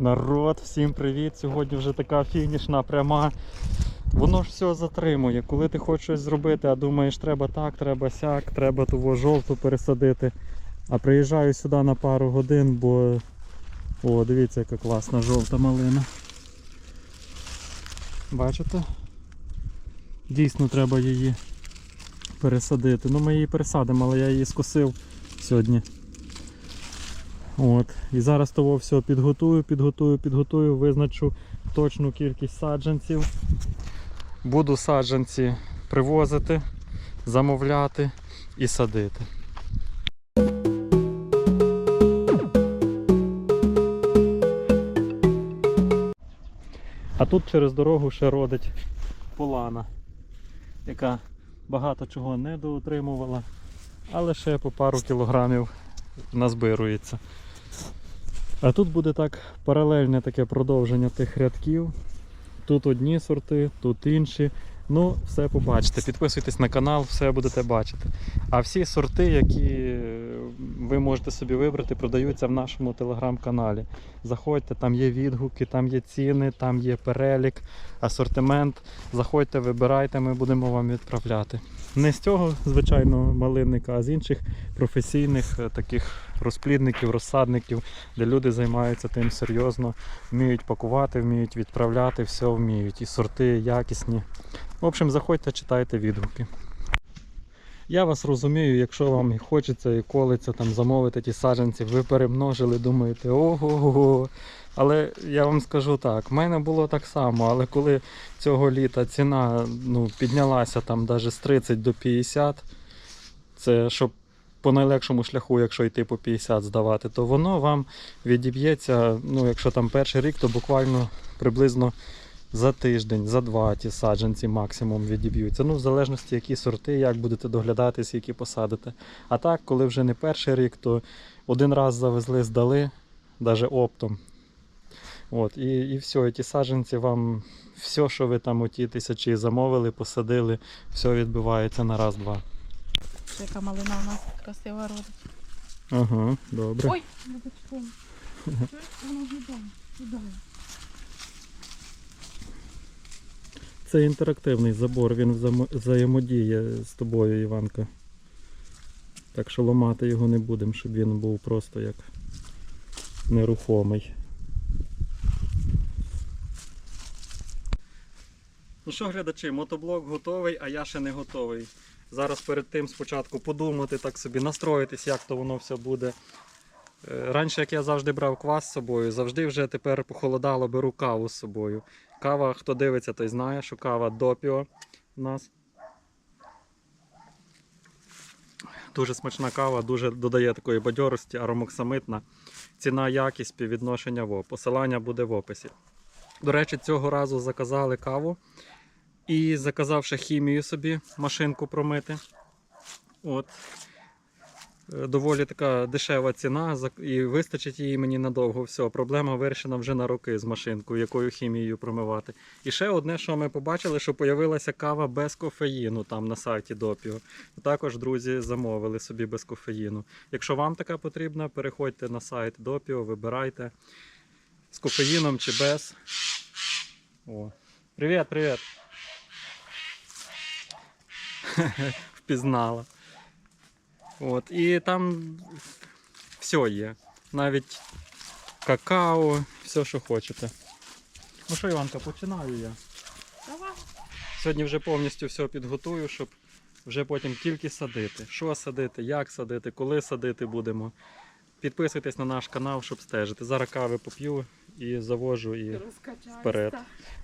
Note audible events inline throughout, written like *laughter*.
Народ, всім привіт! Сьогодні вже така фінішна пряма. Воно ж все затримує. Коли ти хочеш щось зробити, а думаєш, треба так, треба сяк, треба того жовту пересадити. А приїжджаю сюди на пару годин, бо о, дивіться, яка класна жовта малина. Бачите? Дійсно треба її пересадити. Ну ми її пересадимо, але я її скосив сьогодні. От. І зараз того все підготую, підготую, підготую, визначу точну кількість саджанців. Буду саджанці привозити, замовляти і садити. А тут через дорогу ще родить полана, яка багато чого не доотримувала, але ще по пару кілограмів назбирується. А тут буде так паралельне таке продовження тих рядків. Тут одні сорти, тут інші. Ну, все побачите. Підписуйтесь на канал, все будете бачити. А всі сорти, які е, ви можете собі вибрати, продаються в нашому телеграм-каналі. Заходьте, там є відгуки, там є ціни, там є перелік, асортимент. Заходьте, вибирайте, ми будемо вам відправляти. Не з цього, звичайно, малинника, а з інших професійних е, таких розплідників, розсадників, де люди займаються тим серйозно, вміють пакувати, вміють відправляти, все вміють. І сорти якісні. В общем, заходьте, читайте відгуки. Я вас розумію, якщо вам і хочеться і колиться там замовити ті саджанці, ви перемножили, думаєте, ого-го. Але я вам скажу так, в мене було так само, але коли цього літа ціна ну, піднялася там навіть з 30 до 50, це щоб по найлегшому шляху, якщо йти по 50 здавати, то воно вам відіб'ється, ну якщо там перший рік, то буквально приблизно за тиждень, за два ті саджанці максимум відіб'ються. Ну, в залежності, які сорти, як будете доглядати, які посадите. А так, коли вже не перший рік, то один раз завезли, здали, навіть оптом. От, і, і все, і ті саджанці вам, все, що ви там оті тисячі замовили, посадили, все відбивається на раз-два. Яка малина у нас красива родить. Ага, добре. Ой, не. Воно гідає. Це інтерактивний забор, він взаємодіє з тобою, Іванка. Так що ламати його не будемо, щоб він був просто як нерухомий. Ну що, глядачі, мотоблок готовий, а я ще не готовий. Зараз перед тим спочатку подумати, так собі настроїтись, як то воно все буде. Е, Раніше, як я завжди брав квас з собою, завжди вже тепер похолодало, беру каву з собою. Кава, хто дивиться, той знає, що кава допіо у нас. Дуже смачна кава, дуже додає такої бадьорості, аромоксамитна. Ціна, якість, співвідношення во. Посилання буде в описі. До речі, цього разу заказали каву і заказав ще хімію собі, машинку промити. От. Е, Доволі така дешева ціна і вистачить її мені надовго. Все, проблема вирішена вже на роки з машинкою, якою хімією промивати. І ще одне, що ми побачили, що появилася кава без кофеїну там на сайті Допіо. Також друзі замовили собі без кофеїну. Якщо вам така потрібна, переходьте на сайт Допіо, вибирайте з кофеїном чи без. О. Привіт, привіт. *laughs* Впізнала. От, і там все є. Навіть какао, все, що хочете. Ну що, Іванка, починаю я. Давай. Сьогодні вже повністю все підготую, щоб вже потім тільки садити. Що садити, як садити, коли садити будемо. Підписуйтесь на наш канал, щоб стежити. Зараз кави поп'ю і завожу і. Вперед.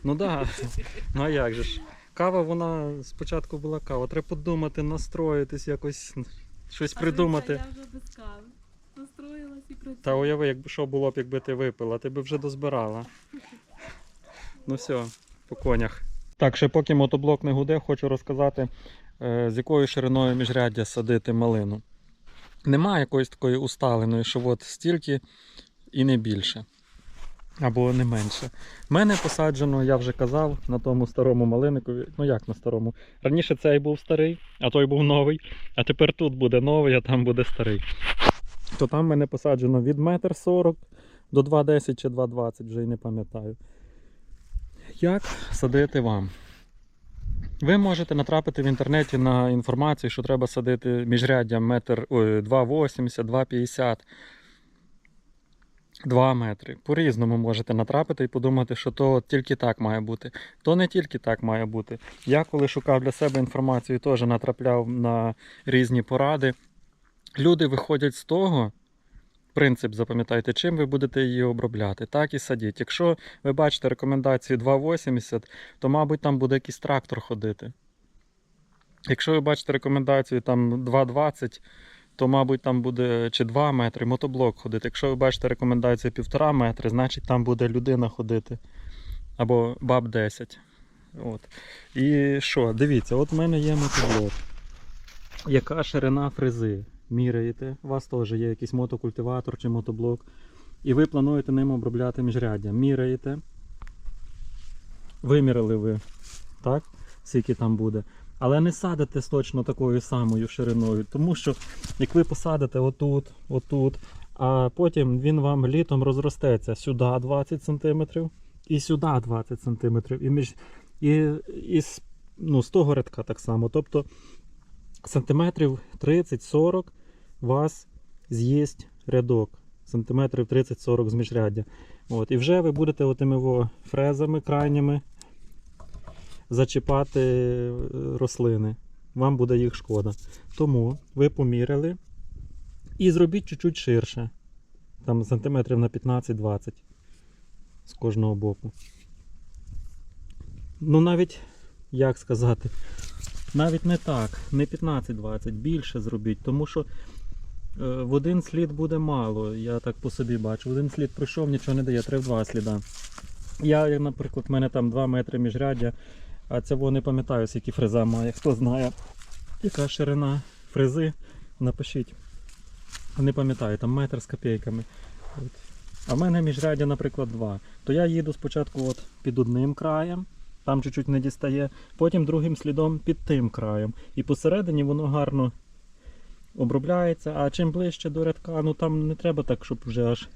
Ну так, да. *laughs* ну а як же ж? Кава, вона спочатку була кава. Треба подумати, настроїтись, якось щось придумати. Я вже без кави. Настроїлась і працюю. Та уяви, якби що було б, якби ти випила, ти б вже дозбирала. Ну все, по конях. Так, ще поки мотоблок не гуде, хочу розказати, е, з якою шириною міжряддя садити малину. Немає якоїсь такої усталеної, що от стільки і не більше. Або не менше. У мене посаджено, я вже казав, на тому старому малиникові. Ну як на старому? Раніше цей був старий, а той був новий. А тепер тут буде новий, а там буде старий. То там мене посаджено від метр сорок До 2.10 чи 2.20, вже й не пам'ятаю. Як садити вам? Ви можете натрапити в інтернеті на інформацію, що треба садити міжряддям метр, ой, 2,80, 2,50, 2 метри. По-різному можете натрапити і подумати, що то тільки так має бути. То не тільки так має бути. Я коли шукав для себе інформацію, теж натрапляв на різні поради. Люди виходять з того, принцип запам'ятайте, чим ви будете її обробляти, так і садіть. Якщо ви бачите рекомендації 2,80, то, мабуть, там буде якийсь трактор ходити. Якщо ви бачите рекомендацію там 2,20, то, мабуть, там буде чи 2 метри мотоблок ходити. Якщо ви бачите рекомендацію 1,5 метри, значить там буде людина ходити. Або баб 10. От. І що, дивіться, от в мене є мотоблок. Яка ширина фрези? Міряєте, у вас теж є якийсь мотокультиватор чи мотоблок, і ви плануєте ним обробляти міжряддя. Міряєте. Виміряли ви, так? Скільки там буде. Але не садите точно такою самою шириною, тому що як ви посадите отут, отут, а потім він вам літом розростеться сюди 20 см і сюди 20 см. І, між, і, і ну, з того рядка так само. Тобто сантиметрів 30-40 вас з'їсть рядок. Сантиметрів 30-40 з міжряддя. От, і вже ви будете отими фрезами крайніми зачіпати е, рослини. Вам буде їх шкода. Тому ви поміряли і зробіть чуть-чуть ширше. Там сантиметрів на 15-20 з кожного боку. Ну навіть, як сказати, навіть не так, не 15-20, більше зробіть, тому що е, в один слід буде мало, я так по собі бачу. В один слід пройшов, нічого не дає, треба два сліда. Я, наприклад, в мене там 2 метри міжряддя, а цього не пам'ятаю, скільки фреза має. Хто знає, яка ширина фрези, напишіть. Не пам'ятаю, там метр з копійками. От. А в мене міжряддя, наприклад, 2. То я їду спочатку от під одним краєм, там чуть-чуть не дістає, потім другим слідом під тим краєм. І посередині воно гарно обробляється, а чим ближче до рядка, ну там не треба так, щоб вже аж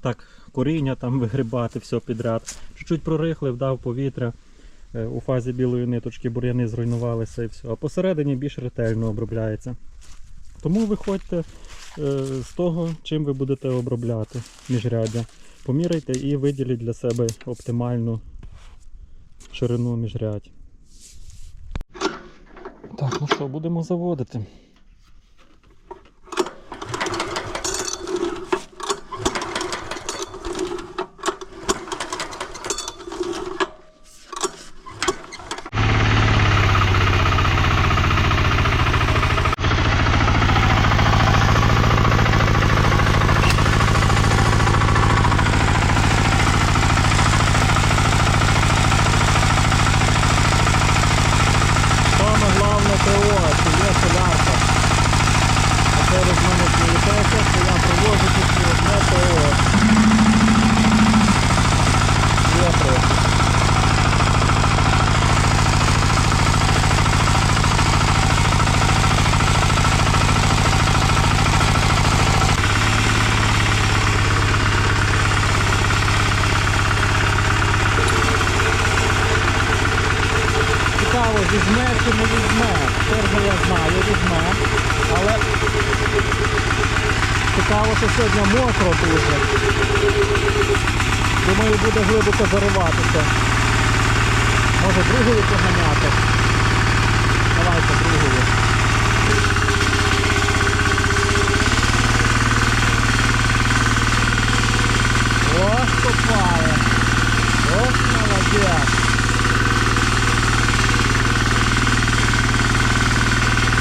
так коріння там вигрібати все підряд. Чуть-чуть прорихлив, дав повітря. Е, У фазі білої ниточки бур'яни зруйнувалися і все. А посередині більш ретельно обробляється. Тому виходьте е, з того, чим ви будете обробляти міжряддя. Поміряйте і виділіть для себе оптимальну ширину міжрядь. Так, ну що, будемо заводити. Саме головне ТО, це є солярка. А це ви з мене смієтеся, що я привожу тут одне ТО. Є трохи. Цікаво, візьме чи не візьме. Тепер я знаю, візьме. Але цікаво, що сьогодні мокро дуже. Думаю, буде глибоко зариватися. Може другою поганяти. Давайте другою. Ох, копає. Ох, молодець.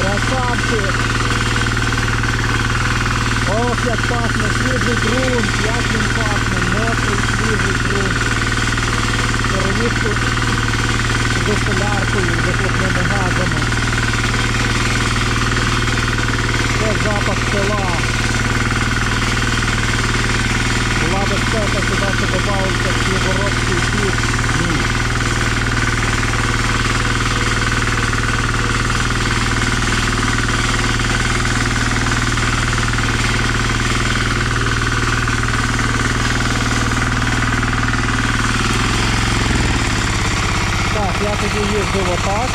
Красавчик! Ох, як пахне свіжий ґрунт, як він пахне, мокрий свіжий ґрунт. Перевізку з соляркою, з вихлопними газами. Це запах села. Була безпека, сюди ще додавався Слігородський піс. Ні. Тоді їздив отак,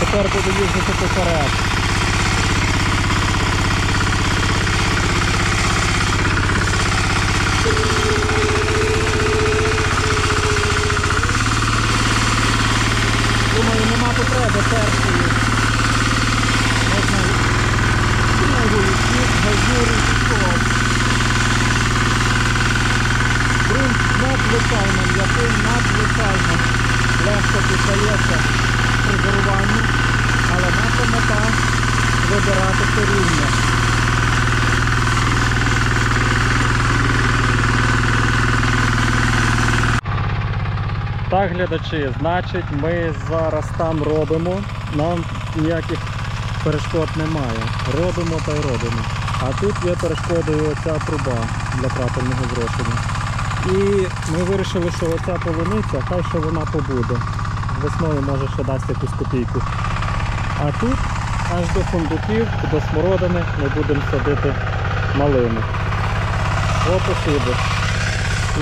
тепер буду їздити поперед. Думаю, нема потреби першої. Можна надзвичайно м'який, надзвичайно легко піддається фрезеруванню, але наша мета вибирати це рівня. Так, глядачі, значить ми зараз там робимо, нам ніяких перешкод немає. Робимо та й робимо. А тут є перешкодою оця труба для крапельного зрошення. І ми вирішили, що оця полуниця, хай що вона побуде. Весною може ще дасть якусь копійку. А тут аж до фундуків, до смородини ми будемо садити малину. О, посуду.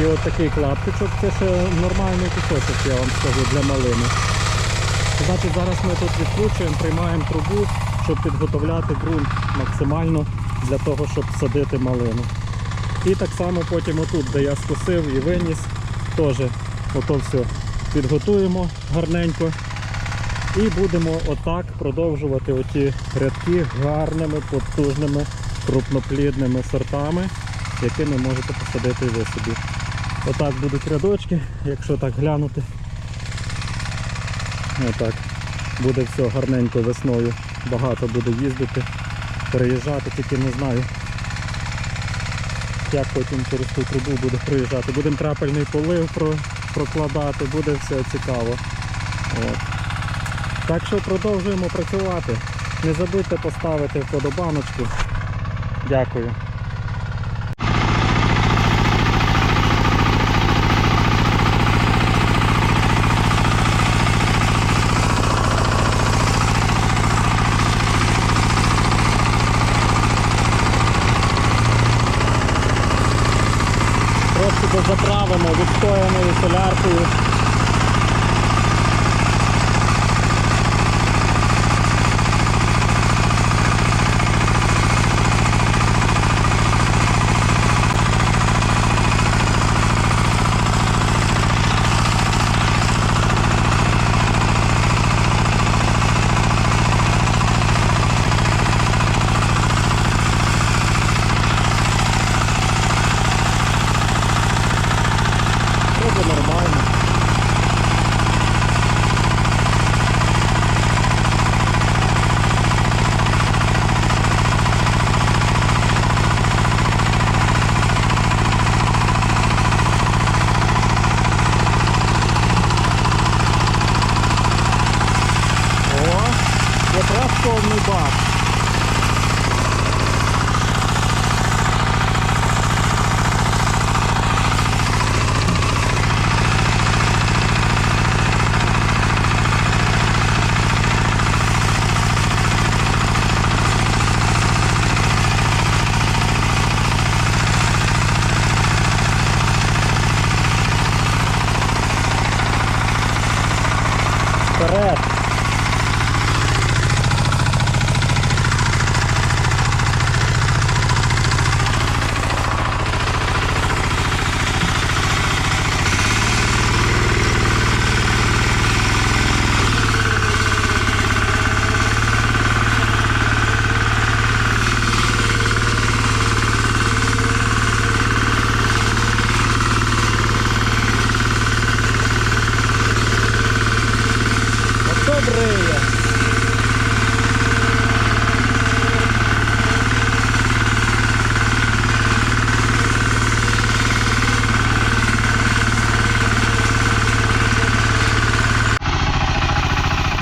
І от такий клаптичок, це ще нормальний кусочок, я вам скажу, для малини. Значить, зараз ми тут відкручуємо, приймаємо трубу, щоб підготовляти ґрунт максимально для того, щоб садити малину. І так само потім отут, де я скосив і виніс, теж ото все підготуємо гарненько. І будемо отак продовжувати оті рядки гарними, потужними, крупноплідними сортами, які ви можете посадити ви собі. Отак будуть рядочки, якщо так глянути. Отак. Буде все гарненько весною. Багато буде їздити, переїжджати, тільки не знаю. Як потім через ту трубу буде проїжджати. Будемо трапельний полив прокладати, буде все цікаво. От. Так що продовжуємо працювати. Не забудьте поставити вподобаночку. Дякую. Трошки дозаправимо відстояною соляркою.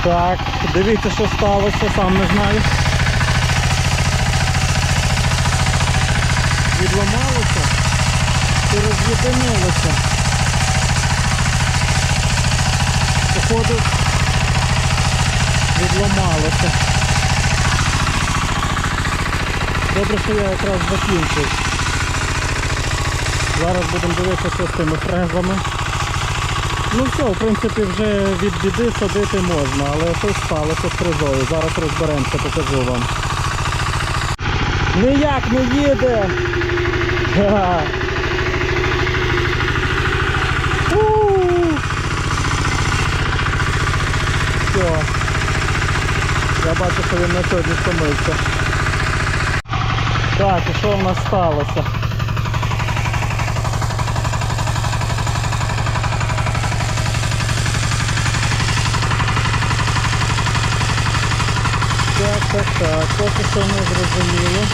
Так, дивіться, що сталося, сам не знаю. Відламалося чи роз'єдинилося. Походу відламалося. Добре, що я якраз закінчив. Зараз будемо дивитися з тими фрезами. Ну все, в принципі, вже від біди садити можна, але щось сталося з фрезою. Зараз розберемося, покажу вам. Ніяк не їде! *laughs* Все. Я бачу, що він на сьогодні втомився. Так, і що в нас сталося? Так, так, поки що мы зрозуміло.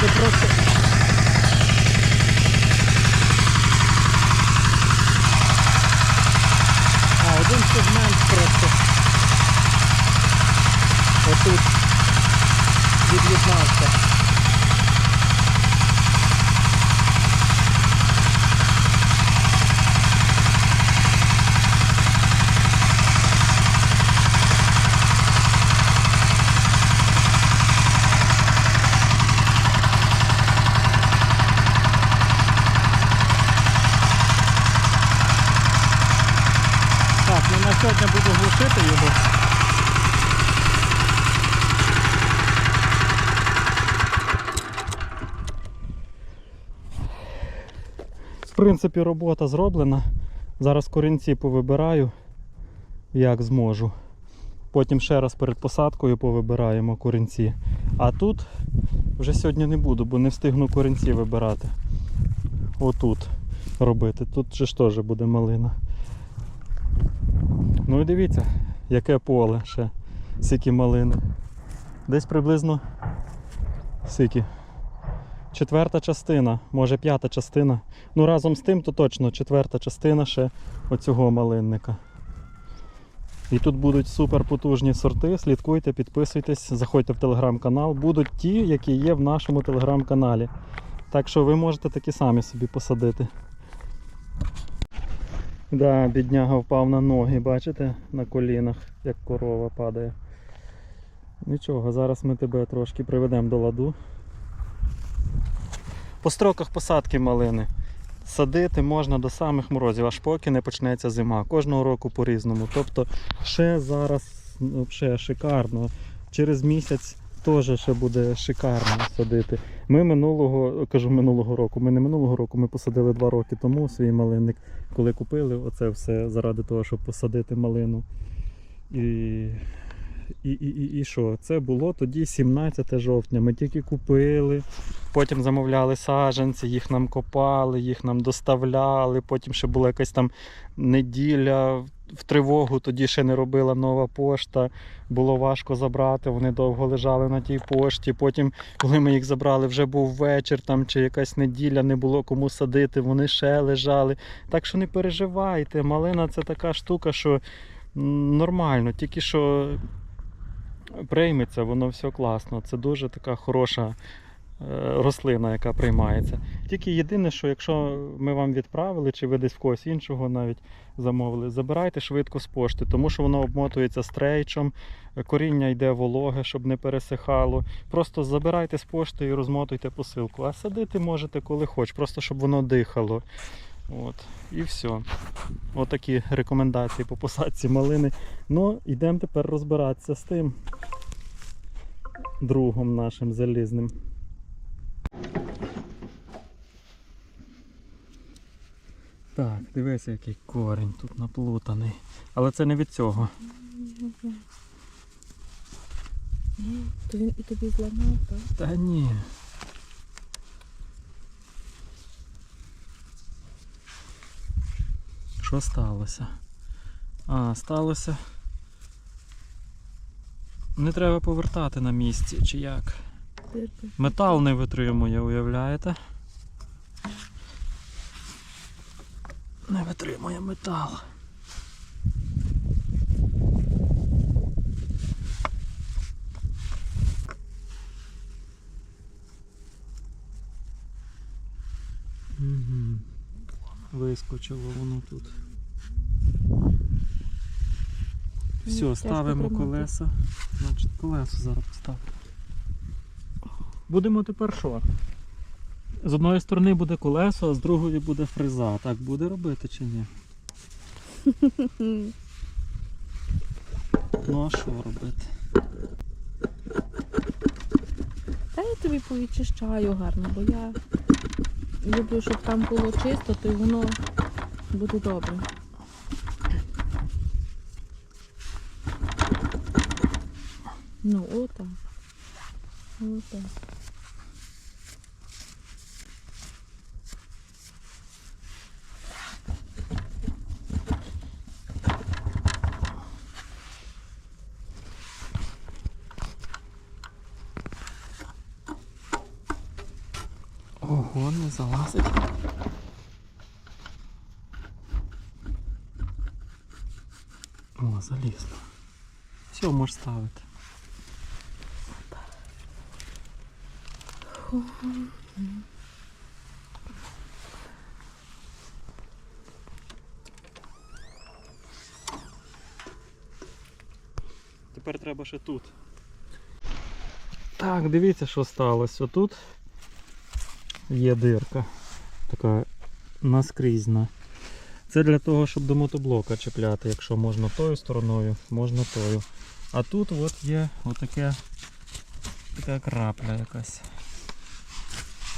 Це просто... А, один сегмент просто. Вот Отут. Від 15. Глушити його. В принципі, робота зроблена. Зараз корінці повибираю, як зможу. Потім ще раз перед посадкою повибираємо корінці. А тут вже сьогодні не буду, бо не встигну корінці вибирати. Отут робити. Тут же ж теж буде малина. Ну і дивіться, яке поле ще. Сіки малини. Десь приблизно сіки. Четверта частина, може п'ята частина. Ну разом з тим, то точно четверта частина ще оцього малинника. І тут будуть супер потужні сорти. Слідкуйте, підписуйтесь, заходьте в телеграм-канал. Будуть ті, які є в нашому телеграм-каналі. Так що ви можете такі самі собі посадити. Да, бідняга впав на ноги, бачите, на колінах, як корова падає. Нічого, зараз ми тебе трошки приведемо до ладу. По строках посадки малини. Садити можна до самих морозів, аж поки не почнеться зима. Кожного року по-різному. Тобто ще зараз ну, ще шикарно. Через місяць теж ще буде шикарно садити. Ми минулого, кажу минулого року, ми не минулого року, ми посадили два роки тому свій малинник, коли купили оце все заради того, щоб посадити малину. І, і, і, і, і що? Це було тоді 17 жовтня. Ми тільки купили, потім замовляли саджанці, їх нам копали, їх нам доставляли. Потім ще була якась там неділя в тривогу, тоді ще не робила нова пошта. Було важко забрати, вони довго лежали на тій пошті. Потім, коли ми їх забрали, вже був вечір там чи якась неділя, не було кому садити, вони ще лежали. Так що не переживайте, малина це така штука, що нормально, тільки що прийметься, воно все класно. Це дуже така хороша рослина, яка приймається. Тільки єдине, що якщо ми вам відправили, чи ви десь в когось іншого навіть замовили, забирайте швидко з пошти, тому що воно обмотується стрейчом, е, коріння йде вологе, щоб не пересихало. Просто забирайте з пошти і розмотуйте посилку. А садити можете коли хоч, просто щоб воно дихало. От, і все. Отакі рекомендації по посадці малини. Ну, йдемо тепер розбиратися з тим другом нашим залізним. Так, дивися, який корінь тут наплутаний. Але це не від цього. То він і тобі зламав, так? Та ні. Що сталося? А, сталося. Не треба повертати на місці, чи як? Метал не витримує, уявляєте? Не витримує метал. Угу. Вискочило воно тут. Все, ставимо колеса. Значить, колесо зараз поставимо. Будемо тепер що? з одної сторони буде колесо, а з другої буде фреза. Так буде робити чи ні? *laughs* Ну а що робити? Та я тобі повідчищаю гарно, бо я люблю, щоб там було чисто, то й воно буде добре. Ну, отак. Отак. О. Все, можеш ставити. Тепер треба ще тут. Так, дивіться, що сталося. Отут є дирка. Така наскрізна. Це для того, щоб до мотоблока чіпляти, якщо можна тою стороною, можна тою. А тут от є отаке, така крапля якась.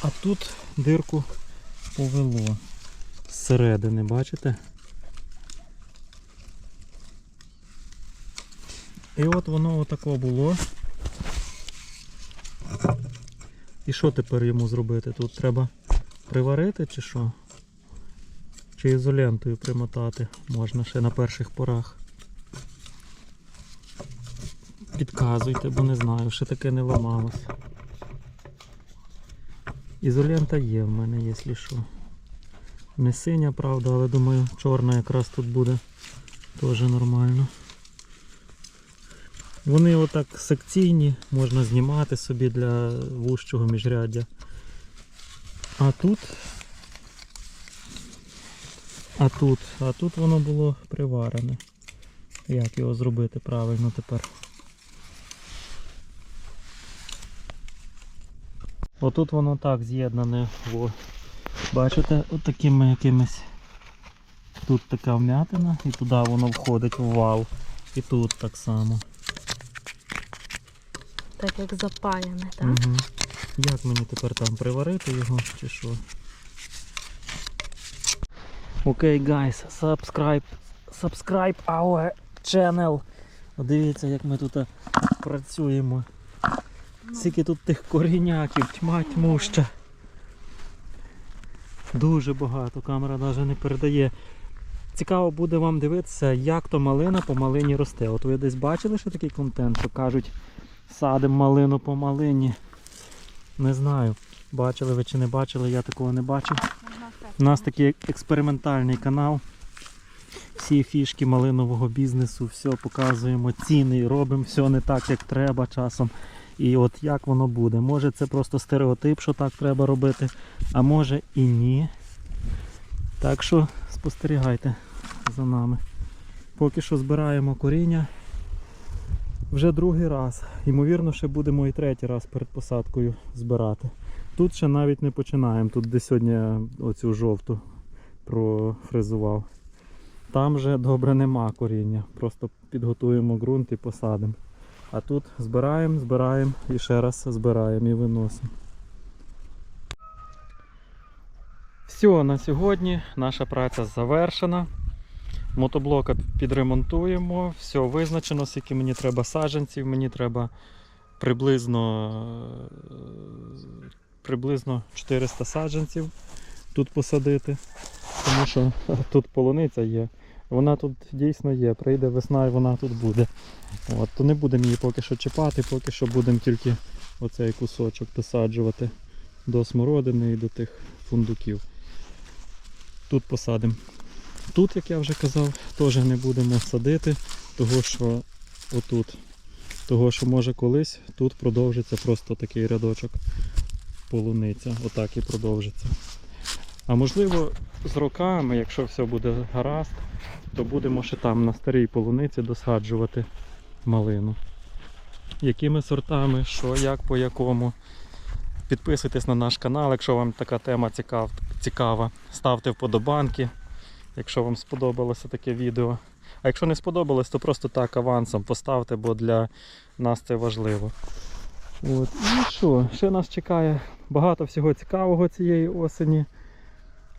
А тут дирку повело зсередини, бачите? І от воно отако було. І що тепер йому зробити? Тут треба приварити чи що? Чи ізолентою примотати можна ще на перших порах. Підказуйте, бо не знаю, ще таке не ламалось. Ізолента є в мене, якщо що. Не синя, правда, але думаю, чорна якраз тут буде теж нормально. Вони отак секційні, можна знімати собі для вужчого міжряддя. А тут. А тут, а тут воно було приварене. Як його зробити правильно тепер? Отут воно так з'єднане. Бачите, от такими якимись. Тут така вмятина і туди воно входить в вал. І тут так само. Так як запаяне, так? Угу. Як мені тепер там приварити його чи що? Окей, guys, subscribe, subscribe our channel. Дивіться, як ми тут е, працюємо. Скільки тут тих коріняків, тьма тьмуща. Дуже багато, камера навіть не передає. Цікаво буде вам дивитися, як то малина по малині росте. От ви десь бачили, що такий контент, що кажуть, садимо малину по малині. Не знаю, бачили ви чи не бачили, я такого не бачив. У нас такий експериментальний канал. Всі фішки малинового бізнесу, все показуємо, ціни, робимо все не так, як треба часом. І от як воно буде. Може це просто стереотип, що так треба робити, а може і ні. Так що спостерігайте за нами. Поки що збираємо коріння вже другий раз. Ймовірно, ще будемо і третій раз перед посадкою збирати. Тут ще навіть не починаємо. Тут де сьогодні оцю жовту профрезував. Там вже добре нема коріння. Просто підготуємо ґрунт і посадимо. А тут збираємо, збираємо і ще раз збираємо і виносимо. Все, на сьогодні наша праця завершена. Мотоблока підремонтуємо, все визначено, скільки мені треба саджанців, мені треба приблизно, приблизно 400 саджанців тут посадити, тому що *laughs* тут полуниця є. Вона тут дійсно є, прийде весна і вона тут буде. От, то не будемо її поки що чіпати, поки що будемо тільки оцей кусочок досаджувати до смородини і до тих фундуків. Тут посадимо. Тут, як я вже казав, теж не будемо садити, того що отут. Того що може колись тут продовжиться просто такий рядочок полуниця. Отак і продовжиться. А можливо, з роками, якщо все буде гаразд, то будемо ще там на старій полуниці досаджувати малину. Якими сортами, що, як по якому. Підписуйтесь на наш канал, якщо вам така тема цікав, цікава. Ставте вподобанки, якщо вам сподобалося таке відео. А якщо не сподобалось, то просто так авансом поставте, бо для нас це важливо. От. І що, ще нас чекає багато всього цікавого цієї осені.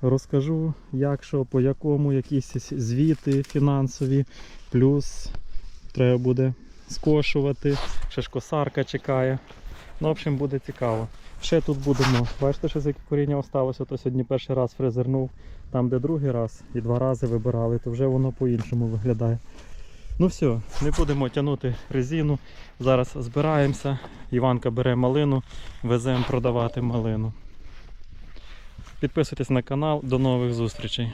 Розкажу, як що, по якому, якісь звіти фінансові, плюс треба буде скошувати, ще ж косарка чекає. Ну, в общем, буде цікаво. Ще тут будемо. Бачите, що яке коріння осталося, то сьогодні перший раз фрезернув, там, де другий раз і два рази вибирали, то вже воно по-іншому виглядає. Ну все, не будемо тягнути резину. Зараз збираємося. Іванка бере малину, веземо продавати малину. Підписуйтесь на канал. До нових зустрічей.